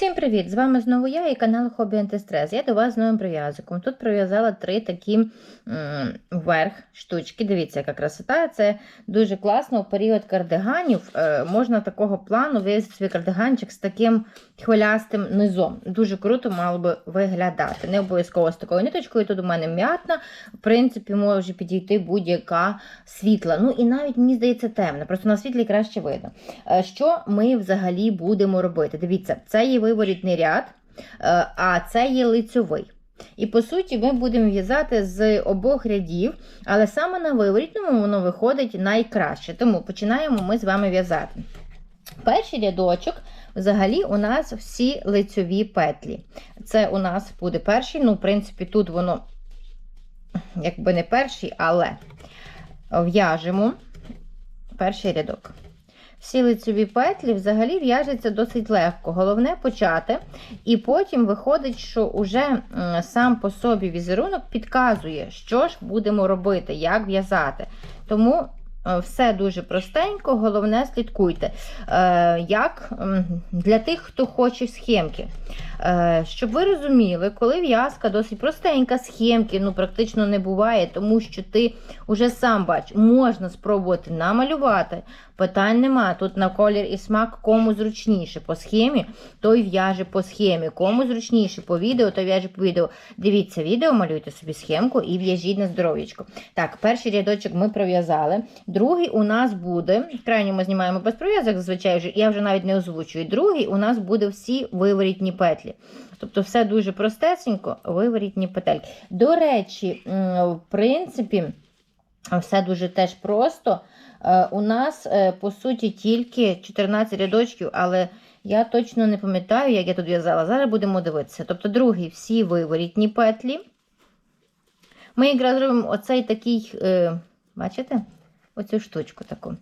Всім привіт! З вами знову я і канал Хобі Антистрес. Я до вас з новим прив'язиком. Тут прив'язала три такі вверх штучки. Дивіться, яка красота. Це дуже класно. У період кардиганів е, можна такого плану вивезти свій кардиганчик з таким хвилястим низом. Дуже круто мало би виглядати. Не обов'язково з такою ниточкою. Тут у мене м'ятна. В принципі, може підійти будь-яка світла. Ну і навіть мені здається темна. Просто на світлі краще видно. Е, Що ми взагалі будемо робити? Дивіться, це є виворітний ряд, е, а це є лицьовий. І по суті, ми будемо в'язати з обох рядів, але саме на виворітному воно виходить найкраще. Тому починаємо ми з вами в'язати. Перший рядочок, взагалі, у нас всі лицьові петлі. Це у нас буде перший, ну, в принципі, тут воно, якби не перший, але в'яжемо перший рядок. Всі лицеві петлі взагалі в'яжеться досить легко. Головне почати. І потім виходить, що уже сам по собі візерунок підказує, що ж будемо робити, як в'язати. Тому все дуже простенько, головне слідкуйте. Е, Як для тих, хто хоче схемки. Е, Щоб ви розуміли, коли в'язка досить простенька, схемки ну, практично не буває, тому що ти вже сам бачиш, можна спробувати намалювати. Питань нема. Тут на колір і смак кому зручніше по схемі, той в'яже по схемі. Кому зручніше по відео, той в'яже по відео. Дивіться відео, малюйте собі схемку і в'яжіть на здоров'ячко. Так, перший рядочок ми пров'язали. Другий у нас буде, крайній ми знімаємо без пров'язок, зазвичай я вже навіть не озвучую. Другий у нас буде всі виворітні петлі. Тобто все дуже простесенько, виворітні петельки. До речі, в принципі, все дуже теж просто. У нас, е, по суті, тільки 14 рядочків, але я точно не пам'ятаю, як я тут в'язала. Зараз будемо дивитися. Тобто, другий всі виворітні петлі. Ми якраз робимо оцей такий, е, бачите? Оцю штучку таку.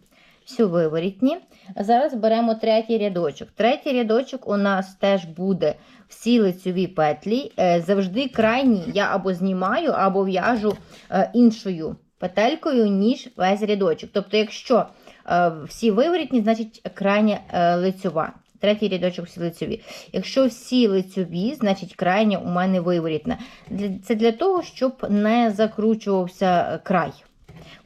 Всю виворітні. Зараз беремо третій рядочок. Третій рядочок у нас теж буде всі лицьові петлі. Е, завжди крайні я або знімаю, або в'яжу іншою петелькою, ніж весь рядочок. Тобто, якщо е, всі виворітні, значить крайня е, лицьова. Третій рядочок всі лицьові. Якщо всі лицьові, значить крайня у мене виворітна. Це для того, щоб не закручувався край.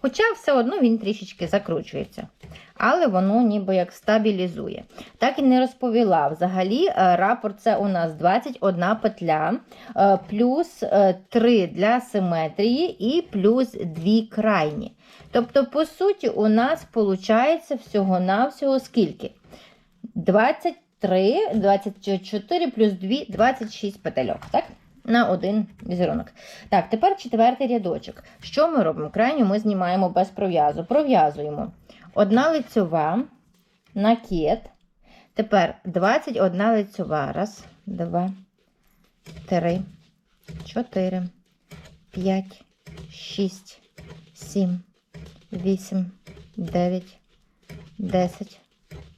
Хоча все одно він трішечки закручується. Але воно ніби як стабілізує. Так і не розповіла. Взагалі, е, рапорт це у нас 21 петля, е, плюс 3 е, для симетрії і плюс 2 крайні. Тобто, по суті, у нас виходить всього-навсього скільки? 23, 24 плюс 2, 26 петельок. так? на один візерунок. Так, тепер четвертий рядочок. Що ми робимо? Крайню ми знімаємо без пров'язу. Пров'язуємо одна лицьова, накид. Тепер 21 лицьова. Раз, два, три, чотири, п'ять, шість, сім, вісім, дев'ять, десять,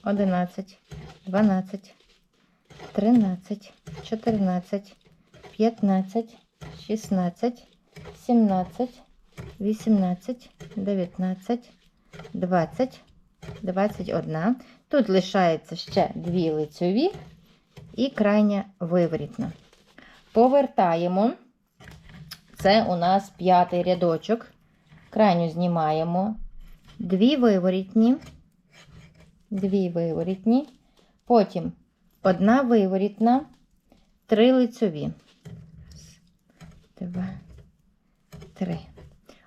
одинадцять, дванадцять, тринадцять, чотирнадцять. 15, 16, 17, 18, 19, 20, 21. Тут лишається ще дві лицьові і крайня виворітна. Повертаємо. Це у нас п'ятий рядочок. Крайню знімаємо. Дві виворітні, дві виворітні, потім одна виворітна, три лицьові два, три.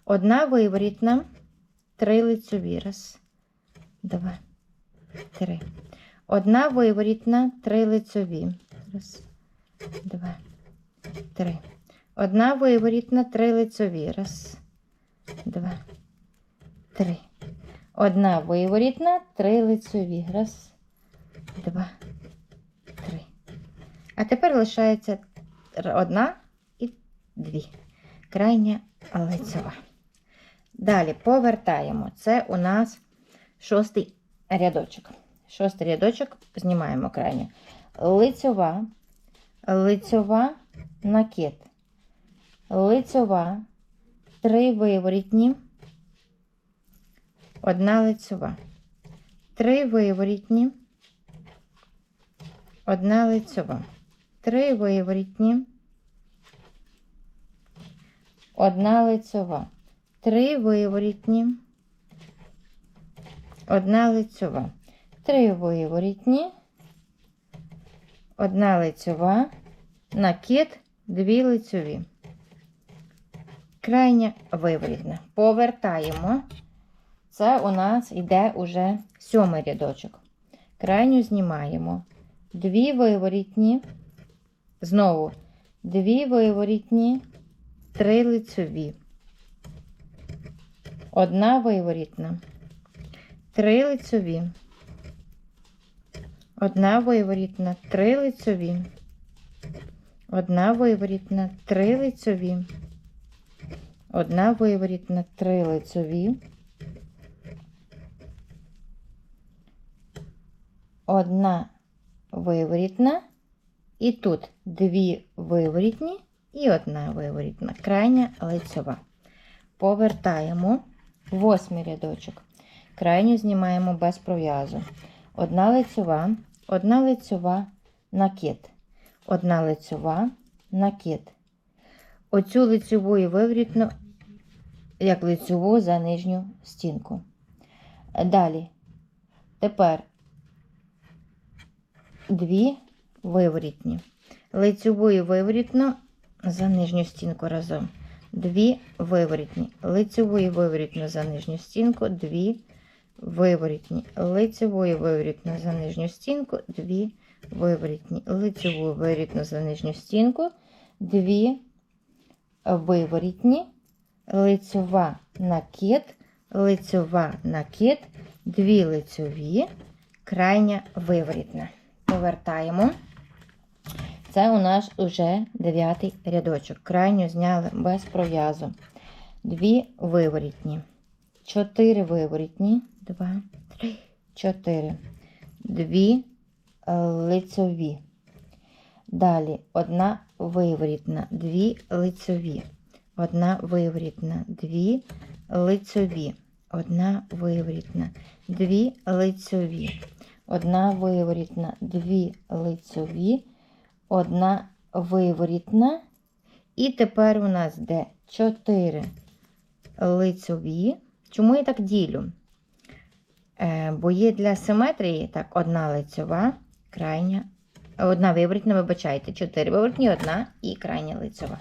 Одна виворітна, три лицьові. Раз, два, три. Одна виворітна, три лицьові. Раз, два, три. Одна виворітна, три лицьові. Раз, два, три. Одна виворітна, три лицьові. Раз, два, три. А тепер лишається одна і дві. Крайня лицева. Далі повертаємо. Це у нас шостий рядочок. Шостий рядочок знімаємо крайню. Лицьова, лицьова накид. Лицьова, три виворітні, одна лицьова. Три виворітні, одна лицьова, три виворітні, одна лицьова, три виворітні, одна лицьова, три виворітні, одна лицьова, накид, дві лицьові. Крайня виворітна. Повертаємо. Це у нас йде уже сьомий рядочок. Крайню знімаємо. Дві виворітні. Знову дві виворітні, три лицьові. Одна виворітна. Три лицьові. Одна виворітна, три лицьові. Одна виворітна, три лицьові. Одна виворітна, три лицьові. Одна виворітна. І тут дві виворітні і одна виворітна. Крайня лицьова. Повертаємо восьмий рядочок. Крайню знімаємо без пров'язу. Одна лицьова, одна лицьова, накид. Одна лицьова, накид. Оцю лицьову і виворітну, як лицьову за нижню стінку. Далі. Тепер дві виворітні. Лицьову і виворітну за нижню стінку разом. Дві виворітні. Лицьову і виворітну за нижню стінку, дві виворітні. Лицьову і виворітну за нижню стінку, дві виворітні. Лицьову і виворітну за нижню стінку, дві виворітні. Лицьова накид, лицьова накид, дві лицьові, крайня виворітна. Повертаємо. Це у нас уже дев'ятий рядочок. Крайню зняли без пров'язу. Дві виворітні. Чотири виворітні. Два, три, чотири. Дві е, лицьові. Далі одна виворітна, дві лицьові. Одна виворітна, дві лицьові. Одна виворітна, дві лицьові. Одна виворітна, дві лицьові, одна виворітна. І тепер у нас де 4 лицьові. Чому я так ділю? Е, бо є для симетрії так, одна лицьова, крайня, одна виворітна, вибачайте, 4 виворітні, одна і крайня лицьова.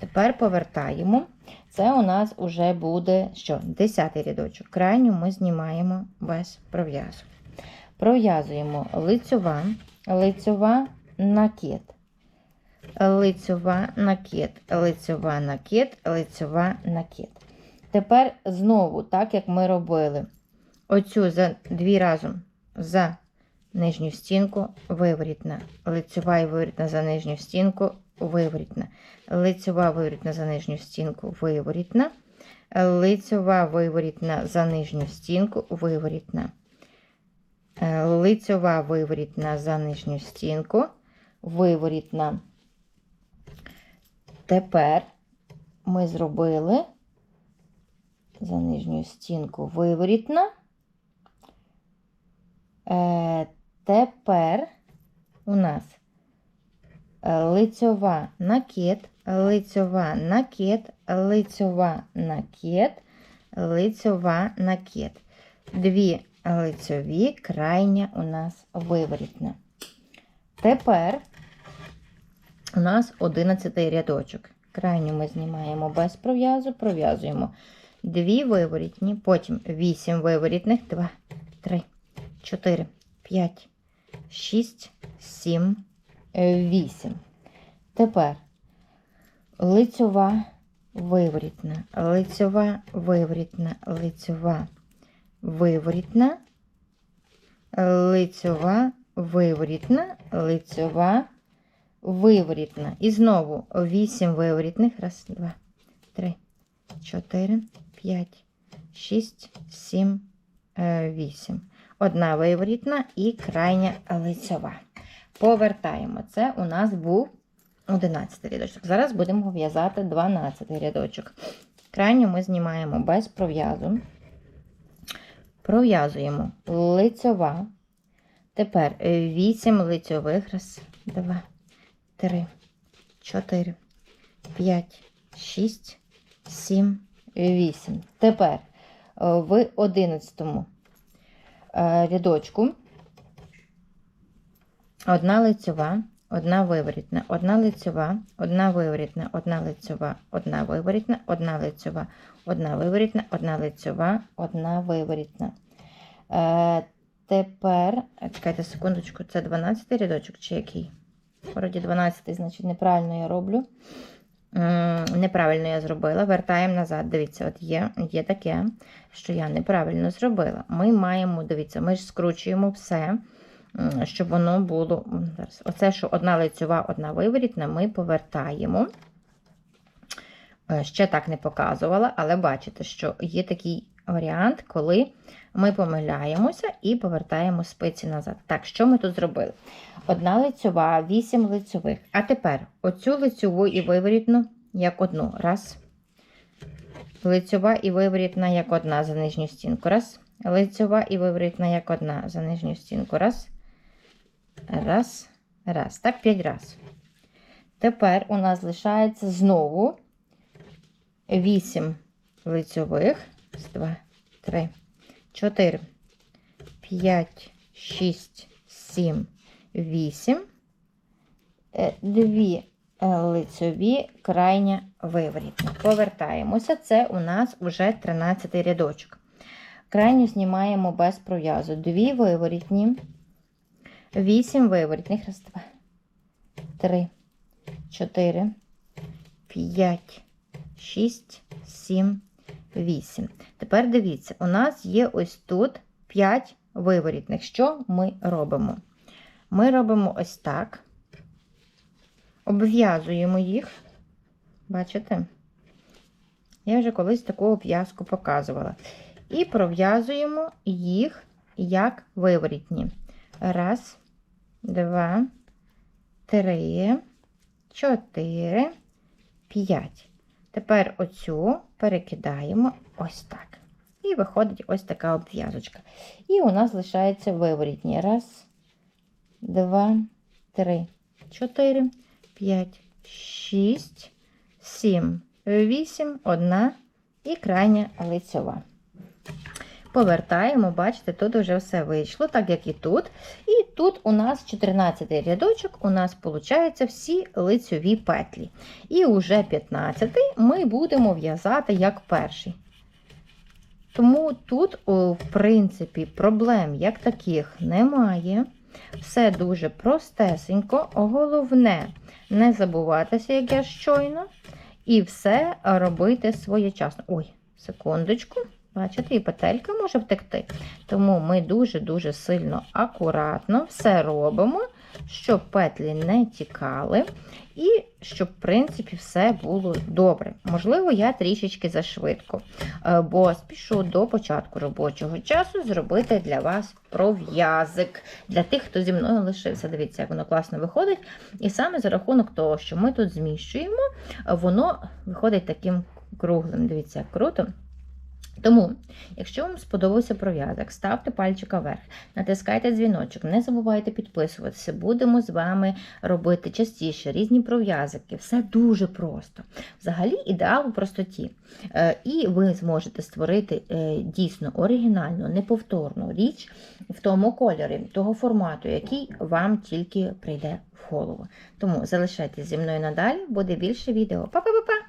Тепер повертаємо. Це у нас вже буде що? 10 рядочок. Крайню ми знімаємо без пров'язу. Пров'язуємо лицьова, лицьова накид, лицьова накид, лицьова накид, лицьова накид. Тепер знову, так як ми робили, оцю за дві разом. За нижню стінку, виворітна, лицьова і виворітна за нижню стінку, виворітна, лицьова виворітна за нижню стінку, виворітна, лицьова виворітна за нижню стінку, виворітна. Е, лицьова виворітна за нижню стінку, виворітна. Тепер ми зробили за нижню стінку виворітна. Е, Тепер у нас лицьова накид, лицьова накид, лицьова накид, лицьова накид. Дві лицьові, крайня у нас виворітна. Тепер у нас 11 рядочок. Крайню ми знімаємо без пров'язу, пров'язуємо дві виворітні, потім 8 виворітних, 2, 3, 4, 5, 6, 7, 8. Тепер лицьова виворітна, лицьова виворітна, лицьова виворітна, лицьова, виворітна, лицьова, виворітна. І знову 8 виворітних. Раз, два, три, чотири, п'ять, шість, сім, е, вісім. Одна виворітна і крайня лицьова. Повертаємо. Це у нас був 11 рядочок. Зараз будемо в'язати 12 рядочок. Крайню ми знімаємо без пров'язу пров'язуємо лицьова. Тепер 8 лицьових. Раз, два, три, чотири, п'ять, шість, сім, вісім. Тепер е, в 11 рядочку одна лицьова, одна виворітна, одна лицьова, одна виворітна, одна лицьова, одна виворітна, одна лицьова, одна виворітна, одна лицьова, одна виворітна. Тепер, е, чекайте секундочку, це 12 рядочок чи який? Вроді 12, значить, неправильно я роблю. Неправильно я зробила. Вертаємо назад. Дивіться, от є, є таке, що я неправильно зробила. Ми маємо, дивіться, ми ж скручуємо все, щоб воно було. Зараз. Оце, що одна лицьова, одна виворітна, ми повертаємо. Е, Ще так не показувала, але бачите, що є такий варіант, коли ми помиляємося і повертаємо спиці назад. Так, що ми тут зробили? Одна лицьова, вісім лицьових. А тепер оцю лицьову і виворітну як одну. Раз. Лицьова і виворітна як одна за нижню стінку. Раз. Лицьова і виворітна як одна за нижню стінку. Раз. Раз. Раз. Так, п'ять раз. Тепер у нас лишається знову 8 лицьових. Раз, два, три, чотири, п'ять, шість, сім, вісім. Е, Дві лицьові, крайня виворітна. Повертаємося. Це у нас вже 13 рядочок. Крайню знімаємо без пров'язу. Дві виворітні, 8 виворітних. Раз, два, три, чотири, п'ять, шість, сім, 8. Тепер дивіться, у нас є ось тут 5 виворітних. Що ми робимо? Ми робимо ось так, обв'язуємо їх. Бачите? Я вже колись таку обв'язку показувала. І пров'язуємо їх як виворітні. Раз, два, три, чотири, п'ять. Тепер оцю перекидаємо ось так. І виходить ось така обв'язочка. І у нас лишається виворітні. Раз, два, три, чотири, п'ять, шість, сім, вісім, одна і крайня лицьова. Повертаємо, бачите, тут вже все вийшло, так як і тут. І тут у нас 14 рядочок, у нас виходить всі лицьові петлі. І уже 15 ми будемо в'язати як перший. Тому тут, в принципі, проблем як таких немає. Все дуже простесенько. Головне, не забуватися, як я щойно, і все робити своєчасно. Ой, секундочку. Бачите, і петелька може втекти. Тому ми дуже-дуже сильно акуратно все робимо, щоб петлі не тікали, і щоб, в принципі, все було добре. Можливо, я трішечки зашвидко, е, бо спішу до початку робочого часу зробити для вас пров'язик. Для тих, хто зі мною лишився. Дивіться, як воно класно виходить. І саме за рахунок того, що ми тут зміщуємо, воно виходить таким круглим. Дивіться, як круто. Тому, якщо вам сподобався пров'язок, ставте пальчика вверх, натискайте дзвіночок, не забувайте підписуватися. Будемо з вами робити частіше різні пров'язки. Все дуже просто. Взагалі, ідеал у простоті. Е, І ви зможете створити е, дійсно оригінальну, неповторну річ в тому кольорі, того формату, який вам тільки прийде в голову. Тому залишайтесь зі мною надалі, буде більше відео. Па-па!